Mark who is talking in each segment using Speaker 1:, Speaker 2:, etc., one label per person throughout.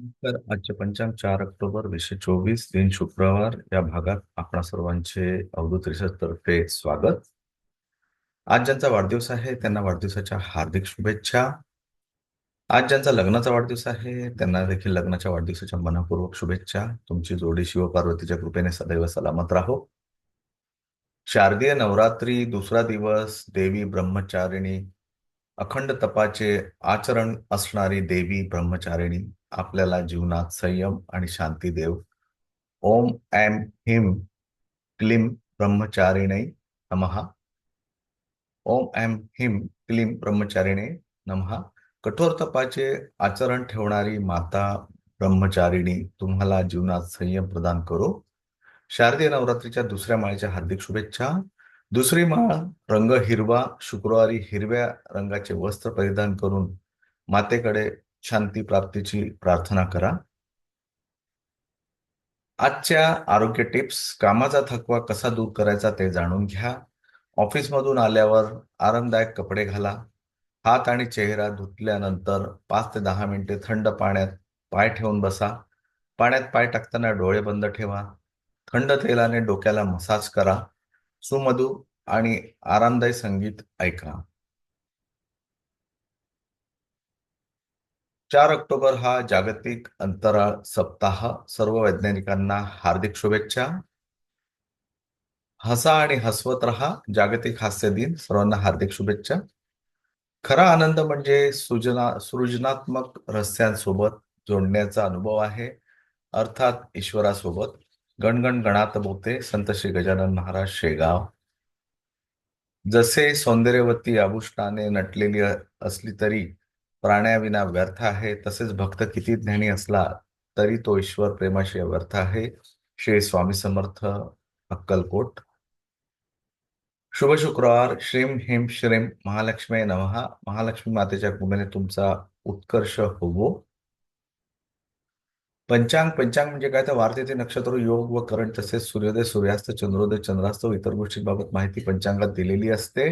Speaker 1: तर आजचे पंचांग चार ऑक्टोबर वीसशे चोवीस दिन शुक्रवार. या भागात आपणा सर्वांचे अवधूत रिसर्च तर्फे स्वागत. आज ज्यांचा वाढदिवस आहे त्यांना वाढदिवसाच्या हार्दिक शुभेच्छा. आज ज्यांचा लग्नाचा वाढदिवस आहे त्यांना देखील लग्नाच्या वाढदिवसाच्या मनपूर्वक शुभेच्छा. तुमची जोडी शिवपार्वतीच्या कृपेने सदैव सलामत राहो. शारदीय नवरात्री दुसरा दिवस देवी ब्रह्मचारिणी अखंड तपाचे आचरण असणारी देवी ब्रह्मचारिणी आपल्याला जीवनात संयम आणि शांती देव. ओम ऐम हिम क्लीम ब्रह्मचारिणे नमः. ओम ऐम हिम क्लीम ब्रह्मचारिणे नमः. कठोर तपाचे आचरण ठेवणारी माता ब्रह्मचारिणी तुम्हाला जीवनात संयम प्रदान करो. शारदीय नवरात्रीच्या दुसऱ्या माळेच्या हार्दिक शुभेच्छा. दुसरी माळ रंग हिरवा शुक्रवारी हिरव्या रंगाचे वस्त्र परिधान करून मातेकडे शांती प्राप्तीची प्रार्थना करा. आजच्या आरोग्य टिप्स कामाचा थकवा कसा दूर करायचा ते जाणून घ्या. ऑफिसमधून आल्यावर आरामदायक कपडे घाला. हात आणि चेहरा धुतल्यानंतर पाच ते दहा मिनिटे थंड पाण्यात पाय ठेवून बसा. पाण्यात पाय टाकताना डोळे बंद ठेवा. थंड तेलाने डोक्याला मसाज करा. सुमधू आणि आरामदायी संगीत ऐका. चार ऑक्टोबर हा जागतिक अंतराळ सप्ताह. सर्व वैज्ञानिकांना हार्दिक शुभेच्छा. हसा आणि हसवत रहा. जागतिक हास्य दिन. सर्वांना हार्दिक शुभेच्छा. खरा आनंद म्हणजे सृजना सृजनात्मक रहस्यांसोबत जोडण्याचा अनुभव आहे. अर्थात ईश्वरासोबत. गणगण गणात बोते संत श्री गजानन महाराज शेगाव. जसे सौंदर्यवती आभूषणाने नटलेली असली तरी प्राण्याविना व्यर्थ आहे तसेच भक्त किती ज्ञानी असला तरी तो ईश्वर प्रेमाशी व्यर्थ आहे. श्री स्वामी समर्थ अक्कलकोट. शुभ शुक्रवार. श्रीम हिम श्रीम महालक्ष्मी नमः. महालक्ष्मी मातेच्या कृपेने तुमचा उत्कर्ष होवो. पंचांग पंचांग म्हणजे काय? तर वारतेचे नक्षत्र योग व करण तसेच सूर्योदय सूर्यास्त चंद्रोदय चंद्रास्त व इतर गोष्टींबाबत माहिती पंचांगात दिलेली असते.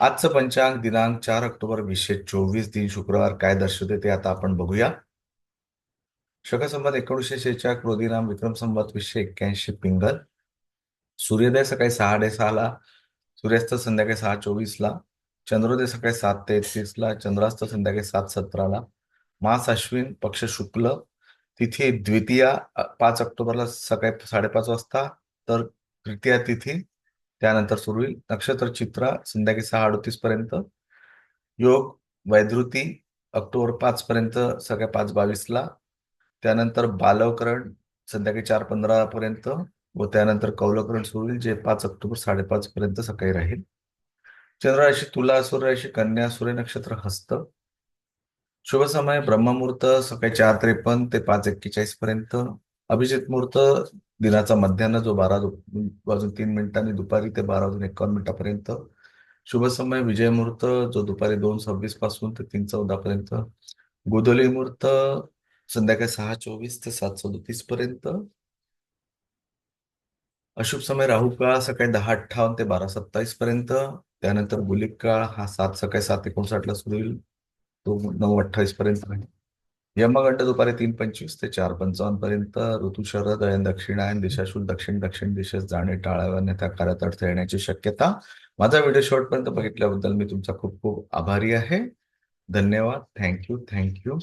Speaker 1: आजचं पंचांग दिनांक चार ऑक्टोबर वीसशे चोवीस दिन शुक्रवार. काय दर्शवते ते आता आपण बघूया. शक एकोणीसशे शेहेचाळ क्रोधीनाम विक्रम संबत वीसशे एक्क्याऐंशी पिंगल. सूर्योदय सकाळी सहा सहाला सूर्यास्त संध्याकाळी सहा चोवीसला चंद्रोदय सकाळी सात तेहतीसला चंद्रास्त संध्याकाळी सात सतराला मास अश्विन पक्ष शुक्ल तिथी द्वितीया पाच ऑक्टोबरला सकाळी साडेपाच वाजता तर तृतीया तिथी त्यानंतर सुरू होईल नक्षत्र चित्रा संध्याकाळी सहा अडतीस पर्यंत योग वैद्रुती ऑक्टोबर पाच पर्यंत सकाळी पाच बावीसला त्यानंतर बालवकरण संध्याकाळी चार पंधरा पर्यंत व त्यानंतर कौलकरण सुरू होईल जे पाच ऑक्टोबर साडेपाच पर्यंत सकाळी राहील. चंद्रराशी तुला सूर्य राशी कन्या सूर्य नक्षत्र हस्त शुभ समय ब्रह्ममुहूर्त सकाळी चार त्रेपन्न ते पाच एक्केचाळीस पर्यंत. अभिजित मुहूर्त दिनाचा मध्यान्ह जो बारा वाजून तीन मिनिटांनी दुपारी ते बारा वाजून एकावन्न मिनिटापर्यंत. शुभ समय विजय मुहूर्त जो दुपारी दोन सव्वीसपासून ते तीन चौदा पर्यंत गोधली मुहूर्त संध्याकाळी सहा चोवीस ते सात सदोतीस पर्यंत. अशुभ समय राहू काळ सकाळी दहा अठ्ठावन्न ते बारा सत्तावीस पर्यंत. त्यानंतर गुलिक काळ हा सात सकाळी सात एकोणसाठला सुरू होईल. तो नऊ अठ्ठावीस पर्यंत आहे यमगंड दुपारी तीन पंचवीस ते चार पंचावन्न पर्यंत ऋतू शरद अयन दक्षिणायन दिशाशूल दक्षिण दक्षिण दिशेस जाणे टाळाव्याने त्या कार्यात अडथळे येण्याची शक्यता. माझा व्हिडिओ शेवटपर्यंत बघितल्याबद्दल मी तुमचा खूप खूप आभारी आहे. धन्यवाद. Thank you thank you.